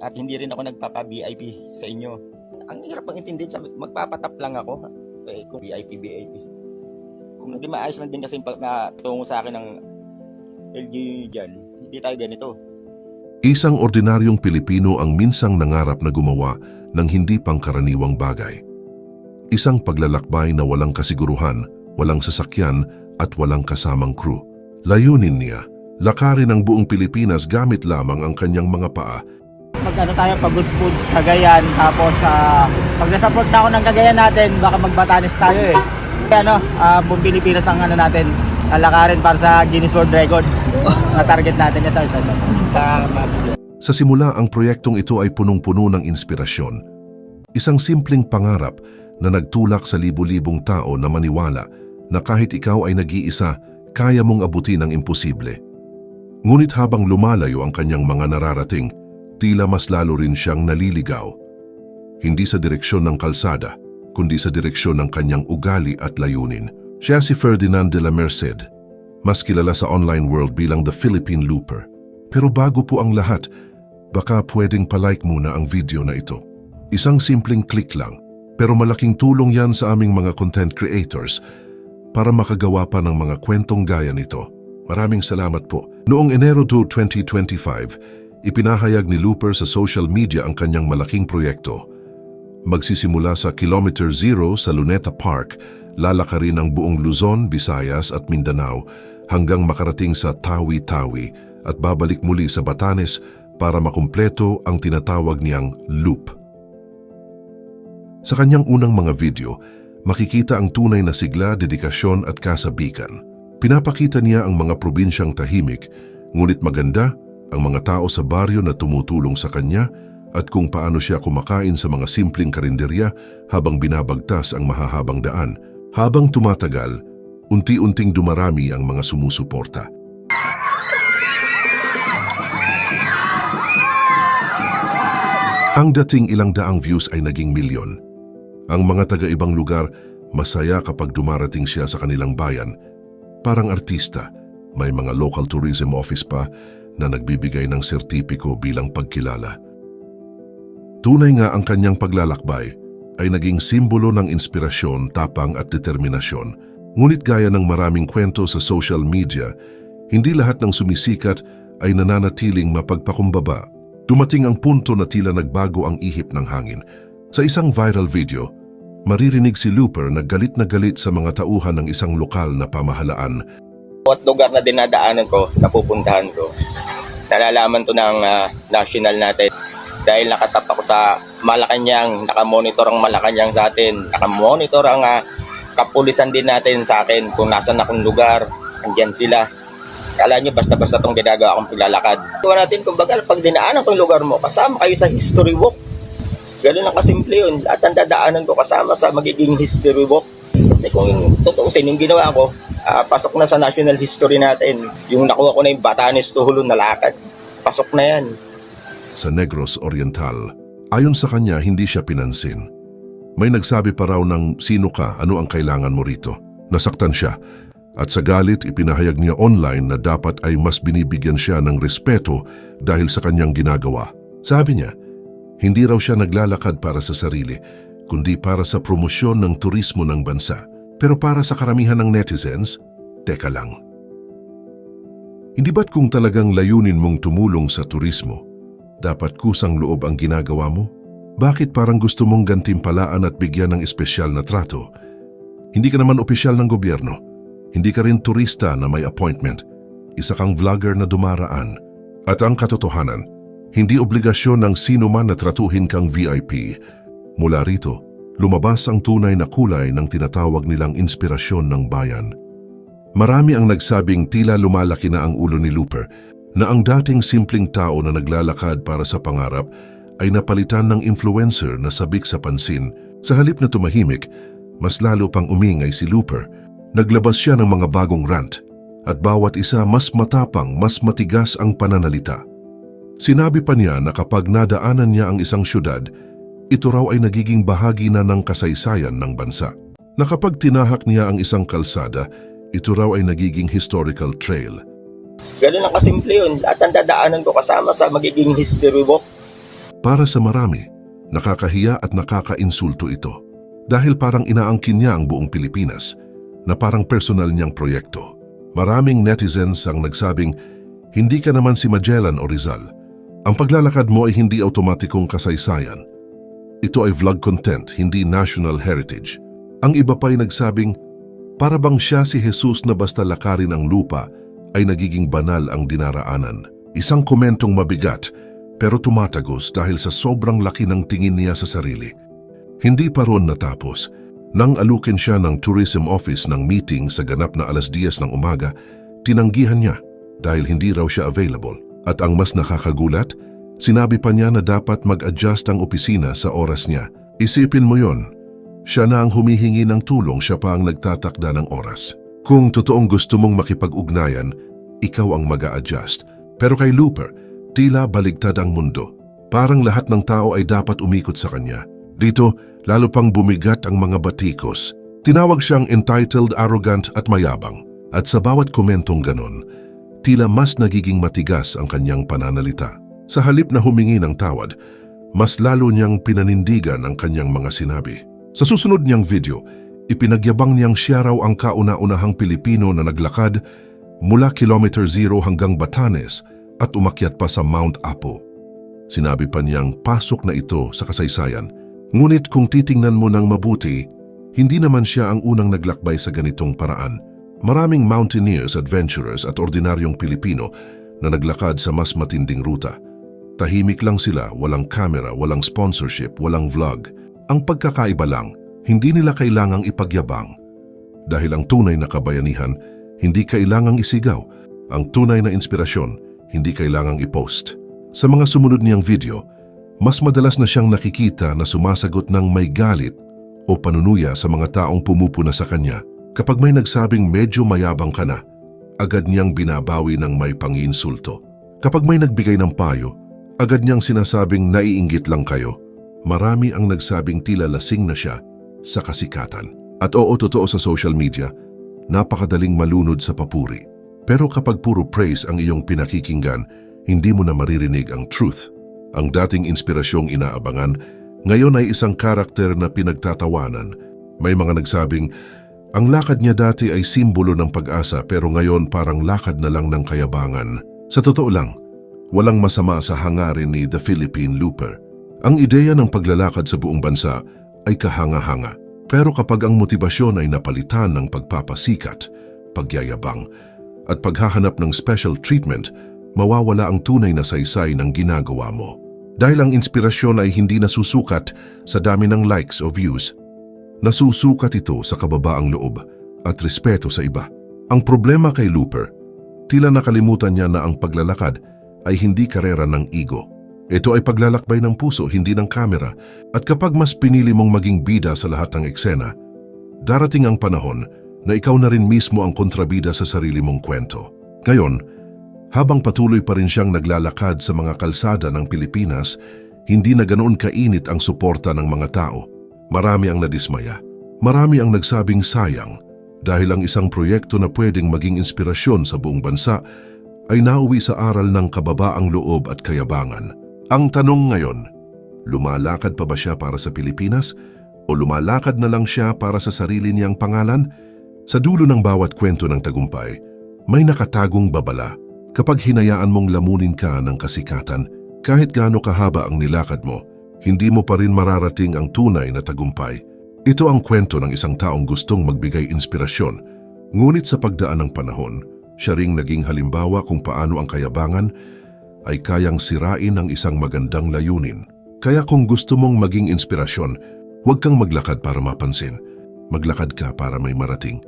At hindi rin ako nagpapa-VIP sa inyo. Ang hirap pang intindihin, sabi, magpapatap lang ako. Eh, kung VIP, VIP. Kung hindi maayos lang din kasi na tungo sa akin ng LGU dyan, hindi tayo ganito. Isang ordinaryong Pilipino ang minsang nangarap na gumawa ng hindi pangkaraniwang bagay. Isang paglalakbay na walang kasiguruhan, walang sasakyan at walang kasamang crew. Layunin niya, lakarin ang buong Pilipinas gamit lamang ang kanyang mga paa Mag-ano tayo, pag-good food, Cagayan, tapos ah, pag nasupport na ako ng Cagayan natin, baka magbatanis tayo eh. Kaya ano, uh, buong Pilipinas ang ano natin, lalakarin para sa Guinness World Record. na target natin ito, ito, ito. Sa simula, ang proyektong ito ay punong-puno ng inspirasyon. Isang simpleng pangarap na nagtulak sa libu-libong tao na maniwala na kahit ikaw ay nag-iisa, kaya mong abutin ang imposible. Ngunit habang lumalayo ang kanyang mga nararating, tila mas lalo rin siyang naliligaw. Hindi sa direksyon ng kalsada, kundi sa direksyon ng kanyang ugali at layunin. Siya si Ferdinand de la Merced, mas kilala sa online world bilang The Philippine Looper. Pero bago po ang lahat, baka pwedeng palike muna ang video na ito. Isang simpleng click lang, pero malaking tulong yan sa aming mga content creators para makagawa pa ng mga kwentong gaya nito. Maraming salamat po. Noong Enero 2, 2025, ipinahayag ni Looper sa social media ang kanyang malaking proyekto. Magsisimula sa Kilometer Zero sa Luneta Park, lalakarin ang buong Luzon, Visayas at Mindanao hanggang makarating sa Tawi-Tawi at babalik muli sa Batanes para makumpleto ang tinatawag niyang loop. Sa kanyang unang mga video, makikita ang tunay na sigla, dedikasyon at kasabikan. Pinapakita niya ang mga probinsyang tahimik, ngunit maganda ang mga tao sa baryo na tumutulong sa kanya at kung paano siya kumakain sa mga simpleng karinderya habang binabagtas ang mahahabang daan. Habang tumatagal, unti-unting dumarami ang mga sumusuporta. Ang dating ilang daang views ay naging milyon. Ang mga taga-ibang lugar masaya kapag dumarating siya sa kanilang bayan. Parang artista, may mga local tourism office pa na nagbibigay ng sertipiko bilang pagkilala. Tunay nga ang kanyang paglalakbay ay naging simbolo ng inspirasyon, tapang at determinasyon. Ngunit gaya ng maraming kwento sa social media, hindi lahat ng sumisikat ay nananatiling mapagpakumbaba. Dumating ang punto na tila nagbago ang ihip ng hangin. Sa isang viral video, maririnig si Looper na galit na galit sa mga tauhan ng isang lokal na pamahalaan Bawat lugar na dinadaanan ko, napupuntahan ko, nalalaman to ng ah, national natin. Dahil nakatap ako sa Malacanang, nakamonitor ang Malacanang sa atin, nakamonitor ang ah, kapulisan din natin sa akin kung nasan akong lugar, andyan sila. Kala nyo basta-basta itong ginagawa akong paglalakad. Gawa natin, kumbaga, pag dinaanan ko yung lugar mo, kasama kayo sa history walk. Ganun lang kasimple yun. At ang dadaanan ko kasama sa magiging history walk. Kasi kung tutuusin yung ginawa ko, ah, pasok na sa national history natin. Yung nakuha ko na yung Batanes to Hulun na lakad. Pasok na yan. sa Negros Oriental. Ayon sa kanya, hindi siya pinansin. May nagsabi pa raw ng sino ka, ano ang kailangan mo rito. Nasaktan siya. At sa galit, ipinahayag niya online na dapat ay mas binibigyan siya ng respeto dahil sa kanyang ginagawa. Sabi niya, hindi raw siya naglalakad para sa sarili, kundi para sa promosyon ng turismo ng bansa. Pero para sa karamihan ng netizens, teka lang. Hindi ba't kung talagang layunin mong tumulong sa turismo, dapat kusang loob ang ginagawa mo? Bakit parang gusto mong gantimpalaan at bigyan ng espesyal na trato? Hindi ka naman opisyal ng gobyerno. Hindi ka rin turista na may appointment. Isa kang vlogger na dumaraan. At ang katotohanan, hindi obligasyon ng sino man na tratuhin kang VIP. Mula rito, lumabas ang tunay na kulay ng tinatawag nilang inspirasyon ng bayan. Marami ang nagsabing tila lumalaki na ang ulo ni Looper na ang dating simpleng tao na naglalakad para sa pangarap ay napalitan ng influencer na sabik sa pansin. Sa halip na tumahimik, mas lalo pang umingay si Looper. Naglabas siya ng mga bagong rant at bawat isa mas matapang, mas matigas ang pananalita. Sinabi pa niya na kapag nadaanan niya ang isang syudad, ito raw ay nagiging bahagi na ng kasaysayan ng bansa. Na kapag tinahak niya ang isang kalsada, ito raw ay nagiging historical trail. Ganun lang kasimple yun. At ang dadaanan ko kasama sa magiging history walk. Para sa marami, nakakahiya at nakakainsulto ito dahil parang inaangkin niya ang buong Pilipinas na parang personal niyang proyekto. Maraming netizens ang nagsabing, hindi ka naman si Magellan o Rizal. Ang paglalakad mo ay hindi automatikong kasaysayan. Ito ay vlog content, hindi national heritage. Ang iba pa'y nagsabing, para bang siya si Jesus na basta lakarin ang lupa ay nagiging banal ang dinaraanan. Isang komentong mabigat pero tumatagos dahil sa sobrang laki ng tingin niya sa sarili. Hindi pa ron natapos. Nang alukin siya ng tourism office ng meeting sa ganap na alas 10 ng umaga, tinanggihan niya dahil hindi raw siya available. At ang mas nakakagulat, sinabi pa niya na dapat mag-adjust ang opisina sa oras niya. Isipin mo yon, siya na ang humihingi ng tulong, siya pa ang nagtatakda ng oras. Kung totoong gusto mong makipag-ugnayan, ikaw ang mag adjust Pero kay Looper, tila baligtad ang mundo. Parang lahat ng tao ay dapat umikot sa kanya. Dito, lalo pang bumigat ang mga batikos. Tinawag siyang entitled, arrogant at mayabang. At sa bawat komentong ganon, tila mas nagiging matigas ang kanyang pananalita. Sa halip na humingi ng tawad, mas lalo niyang pinanindigan ang kanyang mga sinabi. Sa susunod niyang video, ipinagyabang niyang siya raw ang kauna-unahang Pilipino na naglakad mula kilometer zero hanggang Batanes at umakyat pa sa Mount Apo. Sinabi pa niyang pasok na ito sa kasaysayan. Ngunit kung titingnan mo ng mabuti, hindi naman siya ang unang naglakbay sa ganitong paraan. Maraming mountaineers, adventurers at ordinaryong Pilipino na naglakad sa mas matinding ruta. Tahimik lang sila, walang camera, walang sponsorship, walang vlog. Ang pagkakaiba lang, hindi nila kailangang ipagyabang. Dahil ang tunay na kabayanihan, hindi kailangang isigaw. Ang tunay na inspirasyon, hindi kailangang ipost. Sa mga sumunod niyang video, mas madalas na siyang nakikita na sumasagot ng may galit o panunuya sa mga taong pumupuna sa kanya. Kapag may nagsabing medyo mayabang ka na, agad niyang binabawi ng may panginsulto. Kapag may nagbigay ng payo, agad niyang sinasabing naiinggit lang kayo. Marami ang nagsabing tila lasing na siya sa kasikatan. At oo, totoo sa social media, napakadaling malunod sa papuri. Pero kapag puro praise ang iyong pinakikinggan, hindi mo na maririnig ang truth. Ang dating inspirasyong inaabangan, ngayon ay isang karakter na pinagtatawanan. May mga nagsabing, ang lakad niya dati ay simbolo ng pag-asa pero ngayon parang lakad na lang ng kayabangan. Sa totoo lang, walang masama sa hangarin ni The Philippine Looper. Ang ideya ng paglalakad sa buong bansa ay kahanga-hanga. Pero kapag ang motibasyon ay napalitan ng pagpapasikat, pagyayabang, at paghahanap ng special treatment, mawawala ang tunay na saysay ng ginagawa mo. Dahil ang inspirasyon ay hindi nasusukat sa dami ng likes o views. Nasusukat ito sa kababaang loob at respeto sa iba. Ang problema kay Looper, tila nakalimutan niya na ang paglalakad ay hindi karera ng ego. Ito ay paglalakbay ng puso, hindi ng kamera. At kapag mas pinili mong maging bida sa lahat ng eksena, darating ang panahon na ikaw na rin mismo ang kontrabida sa sarili mong kwento. Ngayon, habang patuloy pa rin siyang naglalakad sa mga kalsada ng Pilipinas, hindi na ganoon kainit ang suporta ng mga tao. Marami ang nadismaya. Marami ang nagsabing sayang dahil ang isang proyekto na pwedeng maging inspirasyon sa buong bansa ay nauwi sa aral ng kababaang loob at kayabangan. Ang tanong ngayon, lumalakad pa ba siya para sa Pilipinas o lumalakad na lang siya para sa sarili niyang pangalan? Sa dulo ng bawat kwento ng tagumpay, may nakatagong babala. Kapag hinayaan mong lamunin ka ng kasikatan, kahit gaano kahaba ang nilakad mo, hindi mo pa rin mararating ang tunay na tagumpay. Ito ang kwento ng isang taong gustong magbigay inspirasyon. Ngunit sa pagdaan ng panahon, siya ring naging halimbawa kung paano ang kayabangan ay kayang sirain ang isang magandang layunin. Kaya kung gusto mong maging inspirasyon, huwag kang maglakad para mapansin. Maglakad ka para may marating.